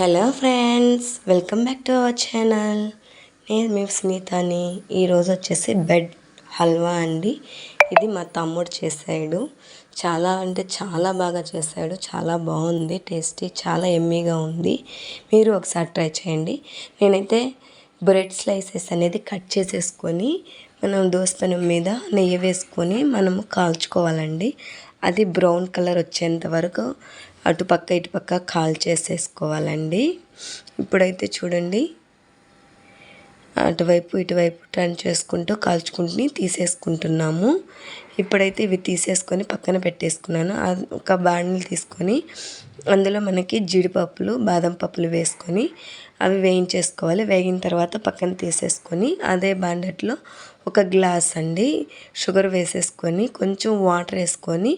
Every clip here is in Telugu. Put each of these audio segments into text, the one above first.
Hello friends welcome back to our channel నేను మీ స్మితాని. ఈరోజు వచ్చేసి బెడ్ హల్వా అండి. ఇది మా తమ్ముడు చేసాడు చాలా అంటే చాలా బాగా చేశాడు. చాలా బాగుంది టేస్టీ చాలా ఎమ్మీగా ఉంది. మీరు ఒకసారి ట్రై చేయండి. నేనైతే బ్రెడ్ స్లైసెస్ అనేది కట్ చేసేసుకొని మనం దోసపెనం మీద నెయ్యి వేసుకొని మనము కాల్చుకోవాలండి. అది బ్రౌన్ కలర్ వచ్చేంత వరకు అటుపక్క ఇటుపక్క కాల్ చేసేసుకోవాలండి. ఇప్పుడైతే చూడండి. అటువైపు ఇటువైపు టర్న్ చేసుకుంటూ కాల్చుకుంటుని తీసేసుకుంటున్నాము. ఇప్పుడైతే ఇవి తీసేసుకొని పక్కన పెట్టేసుకున్నాను. ఒక బాణలు తీసుకొని అందులో మనకి జీడిపప్పులు బాదం పప్పులు వేసుకొని అవి వేయించేసుకోవాలి. వేగిన తర్వాత పక్కన తీసేసుకొని అదే బాండెట్లో ఒక గ్లాస్ అండి షుగర్ వేసేసుకొని కొంచెం వాటర్ వేసుకొని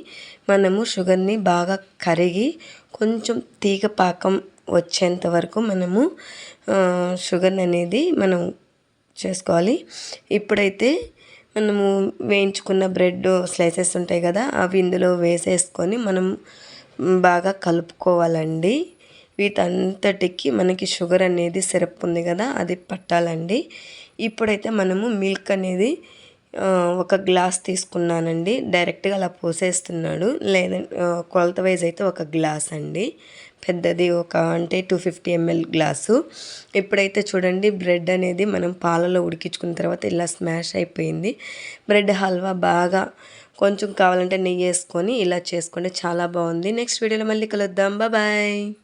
మనము షుగర్ని బాగా కరిగి కొంచెం తీగ పాకం వచ్చేంత వరకు మనము షుగర్ అనేది మనం చేసుకోవాలి. ఇప్పుడైతే మనము వేయించుకున్న బ్రెడ్ స్లైసెస్ ఉంటాయి కదా అవి ఇందులో వేసేసుకొని మనం బాగా కలుపుకోవాలండి. వీటంతటికి మనకి షుగర్ అనేది సిరప్ ఉంది కదా అది పట్టాలండి. ఇప్పుడైతే మనము మిల్క్ అనేది ఒక గ్లాస్ తీసుకున్నానండి. డైరెక్ట్గా అలా పోసేస్తున్నాడు. లేదంటే కొలత వైజ్ అయితే ఒక గ్లాస్ అండి. పెద్దది ఒక అంటే టూ ఫిఫ్టీ ఎంఎల్ గ్లాసు. ఇప్పుడైతే చూడండి బ్రెడ్ అనేది మనం పాలలో ఉడికించుకున్న తర్వాత ఇలా స్మాష్ అయిపోయింది. బ్రెడ్ హల్వా బాగా కొంచెం కావాలంటే నెయ్యి వేసుకొని ఇలా చేసుకుంటే చాలా బాగుంది. నెక్స్ట్ వీడియోలో మళ్ళీ కలుద్దాం. బాయ్.